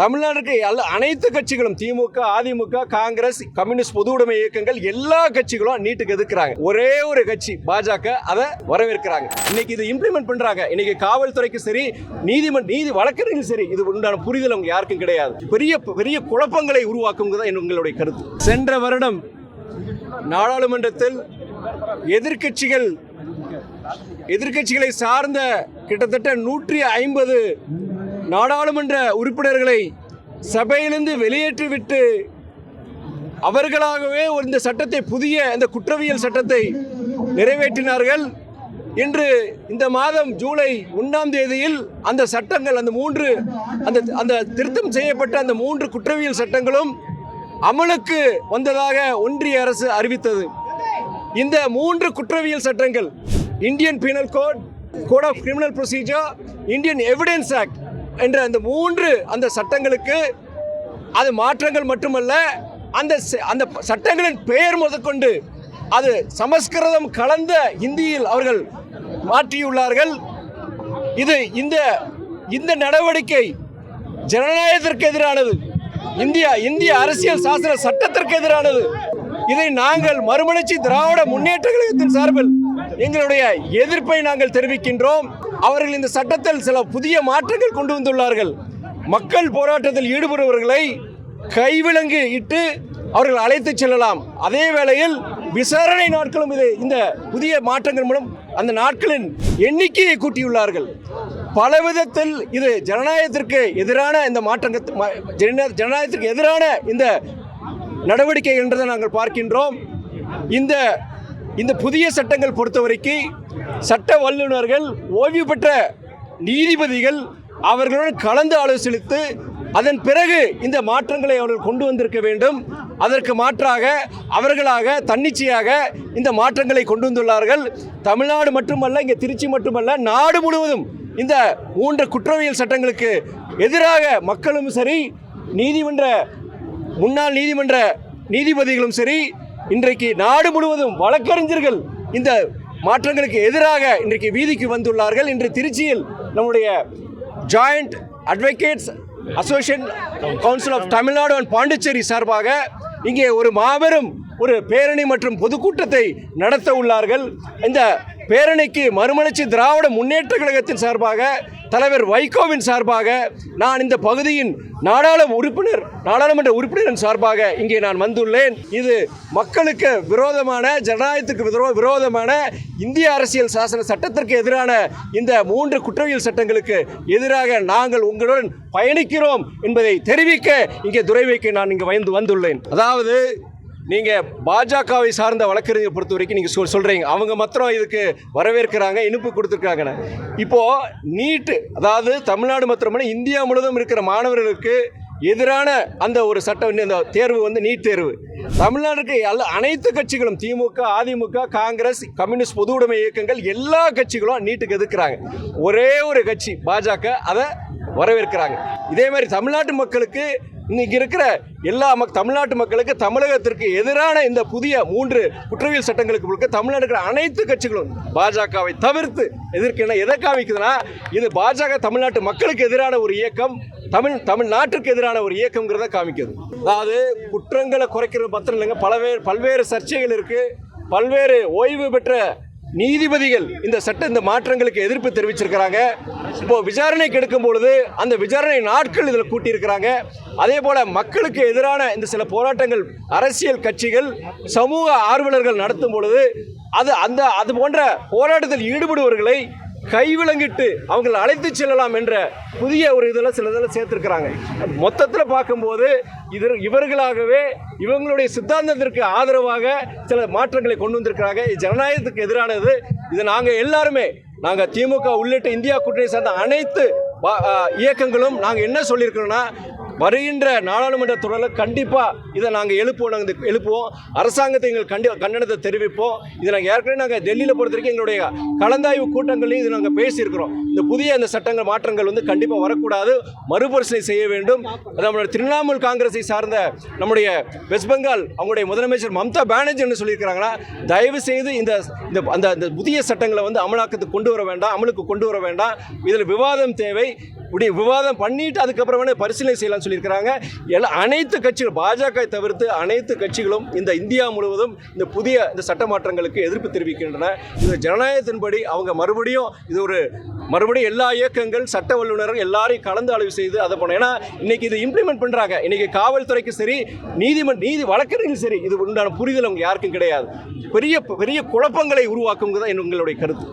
தமிழ்நாடுக்கு எல்லா அனைத்து கட்சிகளும் திமுக அதிமுக காங்கிரஸ் கம்யூனிஸ்ட் பொது உடைமை இயக்கங்கள் எல்லா கட்சிகளும் நீட்டுக்கு எதிர்க்கிறாங்க. ஒரே ஒரு கட்சி பாஜக அதை வரவேற்கிறாங்க. இன்னைக்கு இது இம்ப்ளிமெண்ட் பண்றாங்க. இன்னைக்கு காவல்துறைக்கு சரி நீதிமன்ற நீதி வழக்கறிஞர்கள் சரி இது உண்டான புரிதல் அவங்க யாருக்கும் கிடையாது. பெரிய பெரிய குழப்பங்களை உருவாக்கும் தான் எங்களுடைய கருத்து. சென்ற வருடம் நாடாளுமன்றத்தில் எதிர்கட்சிகள் எதிர்க்கட்சிகளை சார்ந்த கிட்டத்தட்ட நூற்றி ஐம்பது நாடாளுமன்ற உறுப்பினர்களை சபையிலிருந்து வெளியேற்றிவிட்டு அவர்களாகவே ஒரு இந்த சட்டத்தை புதிய இந்த குற்றவியல் சட்டத்தை நிறைவேற்றினார்கள். இன்று இந்த மாதம் ஜூலை ஒன்றாம் தேதியில் அந்த சட்டங்கள் அந்த மூன்று அந்த அந்த திருத்தம் செய்யப்பட்ட அந்த மூன்று குற்றவியல் சட்டங்களும் அமலுக்கு வந்ததாக ஒன்றிய அரசு அறிவித்தது. இந்த மூன்று குற்றவியல் சட்டங்கள் Indian penal code code of criminal procedure Indian evidence act என்ற அந்த மூன்று அந்த சட்டங்களுக்கு அது மாற்றங்கள் மட்டுமல்ல அந்த ச- அந்த சட்டங்களின் பெயர் முதற்கொண்டு அது சமஸ்கிருதம் கலந்த இந்தியில் அவர்கள் மாற்றியுள்ளார்கள். இது இந்த இந்த நடவடிக்கை ஜனநாயகத்திற்கு எதிரானது. இந்தியா இந்திய அரசியல் சாசன சட்டத்திற்கு எதிரானது. இதை நாங்கள் மறுமலர்ச்சி திராவிட முன்னேற்ற கழகத்தின் சார்பில் எங்களுடைய எதிர்ப்பை நாங்கள் தெரிவிக்கின்றோம். அவர்கள் இந்த சட்டத்தில் சில புதிய மாற்றங்கள் கொண்டு வந்துள்ளார்கள். மக்கள் போராட்டத்தில் ஈடுபடுபவர்களை கைவிலங்கு இட்டு அவர்கள் அழைத்து செல்லலாம். அதே வேளையில் விசாரணை நாட்களும் இது இந்த புதிய மாற்றங்கள் மூலம் அந்த நாட்களின் எண்ணிக்கையை கூட்டியுள்ளார்கள். பல விதத்தில் இது ஜனநாயகத்திற்கு எதிரான இந்த மாற்றங்கள் ம- ஜனநாயகத்திற்கு எதிரான இந்த நடவடிக்கை என்றதை நாங்கள் பார்க்கின்றோம். இந்த இந்த புதிய சட்டங்கள் பொறுத்தவரைக்கு சட்ட வல்லுநர்கள் ஓய்வு பெற்ற நீதிபதிகள் அவர்களுடன் கலந்து ஆலோசித்து அதன் பிறகு இந்த மாற்றங்களை அவர்கள் கொண்டு வந்திருக்க வேண்டும். அதற்கு மாற்றாக அவர்களாக தன்னிச்சையாக இந்த மாற்றங்களை கொண்டு வந்துள்ளார்கள். தமிழ்நாடு மட்டுமல்ல இங்கே திருச்சி மட்டுமல்ல நாடு முழுவதும் இந்த மூன்று குற்றவியல் சட்டங்களுக்கு எதிராக மக்களும் சரி நீதிமன்ற முன்னாள் நீதிமன்ற நீதிபதிகளும் சரி இன்றைக்கு நாடு முழுவதும் வழக்கறிஞர்கள் இந்த மாற்றங்களுக்கு எதிராக இன்றைக்கு வீதிக்கு வந்துள்ளார்கள். இன்று திருச்சியில் நம்முடைய joint advocates association council of Tamil Nadu and Pondicherry சார்பாக இங்கே ஒரு மாபெரும் ஒரு பேரணி மற்றும் பொதுக்கூட்டத்தை நடத்த உள்ளார்கள். இந்த பேரணிக்கு மறுமலர்ச்சி திராவிட முன்னேற்ற கழகத்தின் சார்பாக தலைவர் வைகோவின் சார்பாக நான் இந்த பகுதியின் நாடாளு உறுப்பினர் நாடாளுமன்ற உறுப்பினரின் சார்பாக இங்கே நான் வந்துள்ளேன். இது மக்களுக்கு விரோதமான ஜனநாயகத்துக்கு விரோ விரோதமான இந்திய அரசியல் சாசன சட்டத்திற்கு எதிரான இந்த மூன்று குற்றவியல் சட்டங்களுக்கு எதிராக நாங்கள் உங்களுடன் பயணிக்கிறோம் என்பதை தெரிவிக்க இங்கே துறைவைக்கு நான் இங்கே வந்து வந்துள்ளேன். அதாவது நீங்கள் பாஜகவை சார்ந்த வழக்கறிஞர் பொறுத்த வரைக்கும் நீங்கள் சொல் சொல்கிறீங்க அவங்க மாத்திரம் இதுக்கு வரவேற்கிறாங்க இனிப்பு கொடுத்துருக்காங்கன்னு. இப்போது நீட்டு அதாவது தமிழ்நாடு மாத்திரமல்ல இந்தியா முழுவதும் இருக்கிற மாணவர்களுக்கு எதிரான அந்த ஒரு சட்டம் அந்த தேர்வு வந்து நீட் தேர்வு. தமிழ்நாடுக்கு எல்லா அனைத்து கட்சிகளும் திமுக அதிமுக காங்கிரஸ் கம்யூனிஸ்ட் பொது உடைமை இயக்கங்கள் எல்லா கட்சிகளும் நீட்டுக்கு எதிர்க்கிறாங்க. ஒரே ஒரு கட்சி பாஜக அதை வரவேற்கிறாங்க. இதே மாதிரி தமிழ்நாட்டு மக்களுக்கு இன்னைக்கு இருக்கிற எல்லா மக் தமிழ்நாட்டு மக்களுக்கு தமிழகத்திற்கு எதிரான இந்த புதிய மூன்று குற்றவியல் சட்டங்களுக்கு முழுக்க தமிழ்நாடு இருக்கிற அனைத்து கட்சிகளும் பாஜகவை தவிர்த்து எதிர்க்கின்றன எதை காமிக்குதுன்னா இது பாஜக தமிழ்நாட்டு மக்களுக்கு எதிரான ஒரு இயக்கம் தமிழ் தமிழ்நாட்டிற்கு எதிரான ஒரு இயக்கம்ங்கிறத காமிக்குது. அதாவது குற்றங்களை குறைக்கிறது மாத்திரம் இல்லைங்க பல்வேறு பல்வேறு சர்ச்சைகள் இருக்குது பல்வேறு ஓய்வு பெற்ற நீதிபதிகள் இந்த சட்ட இந்த மாற்றங்களுக்கு எதிர்ப்பு தெரிவிச்சிருக்கிறாங்க. இப்போ விசாரணைக்கு எடுக்கும் பொழுது அந்த விசாரணை நாட்கள் இதில் கூட்டியிருக்கிறாங்க. அதே போல மக்களுக்கு எதிரான இந்த சில போராட்டங்கள் அரசியல் கட்சிகள் சமூக ஆர்வலர்கள் நடத்தும் பொழுது அது அந்த அது போன்ற போராட்டத்தில் ஈடுபடுபவர்களை கைவிலங்கிட்டு அவங்களை அழைத்து செல்லலாம் என்ற புதிய ஒரு இதில் சில இதில் சேர்த்துருக்குறாங்க. மொத்தத்தில் பார்க்கும்போது இது இவர்களாகவே இவங்களுடைய சித்தாந்தத்திற்கு ஆதரவாக சில மாற்றங்களை கொண்டு வந்திருக்கிறாங்க. ஜனநாயகத்துக்கு எதிரானது. இது நாங்கள் எல்லாருமே நாங்கள் திமுக உள்ளிட்ட இந்தியா கூட்டணி சார்ந்த அனைத்து இயக்கங்களும் நாங்கள் என்ன சொல்லியிருக்கிறோன்னா வருகின்ற நாடாளுமன்ற தொடரில் கண்டிப்பாக இதை நாங்கள் எழுப்புவோம். நாங்கள் எழுப்புவோம். அரசாங்கத்தை எங்கள் கண்டி கண்டனத்தை தெரிவிப்போம். இதை நாங்கள் ஏற்கனவே நாங்கள் டெல்லியில் பொறுத்த வரைக்கும் எங்களுடைய கலந்தாய்வு கூட்டங்களையும் இது நாங்கள் பேசியிருக்கிறோம். இந்த புதிய அந்த சட்டங்கள் மாற்றங்கள் வந்து கண்டிப்பாக வரக்கூடாது. மறுபரிசீலனை செய்ய வேண்டும். நம்மளுடைய திரிணாமுல் காங்கிரஸை சார்ந்த நம்முடைய வெஸ்ட் பெங்கால் அவங்களுடைய முதலமைச்சர் மம்தா பானர்ஜி என்ன சொல்லியிருக்கிறாங்கன்னா தயவு செய்து இந்த இந்த அந்த இந்த புதிய சட்டங்களை வந்து அமலாக்கத்துக்கு கொண்டு வர வேண்டாம். அமலுக்கு கொண்டு வர வேண்டாம். இதில் விவாதம் தேவை. இப்படி விவாதம் பண்ணிட்டு அதுக்கப்புறம் வேணா பரிசீலனை செய்யலாம் சொல்லியிருக்கிறாங்க. எல்லா அனைத்து கட்சிகள் பாஜக தவிர்த்து அனைத்து கட்சிகளும் இந்த இந்தியா முழுவதும் இந்த புதிய இந்த சட்ட மாற்றங்களுக்கு எதிர்ப்பு தெரிவிக்கின்றன. இந்த ஜனநாயகத்தின்படி அவங்க மறுபடியும் இது ஒரு மறுபடியும் எல்லா இயக்கங்கள் சட்ட வல்லுநர்கள் எல்லாரையும் கலந்து ஆய்வு செய்து அதை பண்ண ஏன்னா இன்னைக்கு இது இம்ப்ளிமெண்ட் பண்ணுறாங்க இன்னைக்கு காவல்துறைக்கு சரி நீதிமன்ற நீதி வழக்கறிஞர்கள் சரி இது உண்டான புரிதல் அவங்க யாருக்கும் கிடையாது. பெரிய பெரிய குழப்பங்களை உருவாக்குங்கிறது தான் எங்களுடைய கருத்து.